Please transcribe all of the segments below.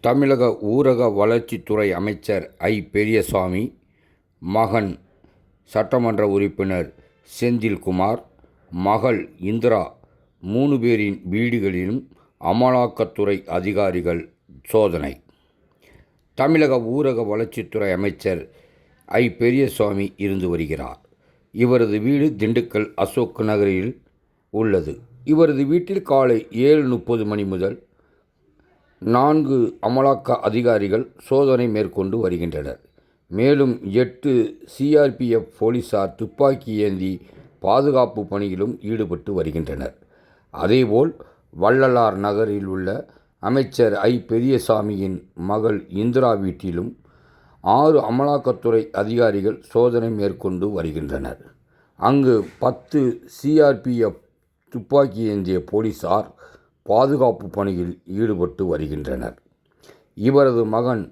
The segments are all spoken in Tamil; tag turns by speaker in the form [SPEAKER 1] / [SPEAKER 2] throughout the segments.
[SPEAKER 1] தமிழக ஊரக வளர்ச்சித்துறை அமைச்சர் ஐ. பெரியசாமி மகன் சட்டமன்ற உறுப்பினர் செந்தில்குமார் மகள் இந்திரா மூணு பேரின் வீடுகளிலும் அமலாக்கத்துறை அதிகாரிகள் சோதனை. தமிழக ஊரக வளர்ச்சித்துறை அமைச்சர் ஐ. பெரியசாமி இருந்து வருகிறார். இவரது வீடு திண்டுக்கல் அசோக் நகரில் உள்ளது. இவரது வீட்டில் காலை ஏழு முப்பது மணி முதல் நான்கு அமலாக்க அதிகாரிகள் சோதனை மேற்கொண்டு வருகின்றனர். மேலும் எட்டு சிஆர்பிஎஃப் போலீசார் துப்பாக்கி ஏந்தி பாதுகாப்பு பணியிலும் ஈடுபட்டு வருகின்றனர். அதேபோல் வள்ளலார் நகரில் உள்ள அமைச்சர் ஐ. பெரியசாமியின் மகள் இந்திரா வீட்டிலும் ஆறு அமலாக்கத்துறை அதிகாரிகள் சோதனை மேற்கொண்டு வருகின்றனர். அங்கு பத்து சிஆர்பிஎஃப் துப்பாக்கி ஏந்திய போலீசார் பாதுகாப்பு பணியில் ஈடுபட்டு வருகின்றனர். இவரது மகன்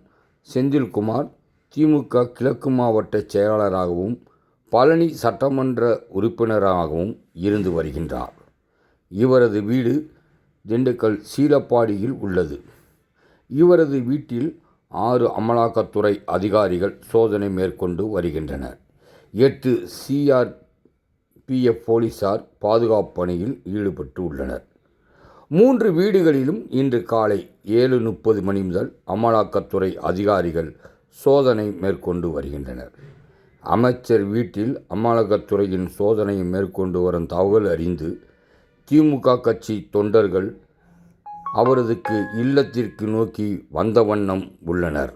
[SPEAKER 1] செந்தில்குமார் திமுக கிழக்கு மாவட்ட செயலாளராகவும் பழனி சட்டமன்ற உறுப்பினராகவும் இருந்து வருகின்றார். இவரது வீடு திண்டுக்கல் சீலப்பாடியில் உள்ளது. இவரது வீட்டில் ஆறு அமலாக்கத்துறை அதிகாரிகள் சோதனை மேற்கொண்டு வருகின்றனர். எட்டு சிஆர்பிஎஃப் போலீசார் பாதுகாப்பு பணியில் ஈடுபட்டு உள்ளனர். மூன்று வீடுகளிலும் இன்று காலை ஏழு முப்பது மணி முதல் அமலாக்கத்துறை அதிகாரிகள் சோதனை மேற்கொண்டு வருகின்றனர். அமைச்சர் வீட்டில் அமலாக்கத்துறையின் சோதனையை மேற்கொண்டு வரும் தகவல் அறிந்து திமுக கட்சி தொண்டர்கள் அவரதுக்கு இல்லத்திற்கு நோக்கி வந்த வண்ணம் உள்ளனர்.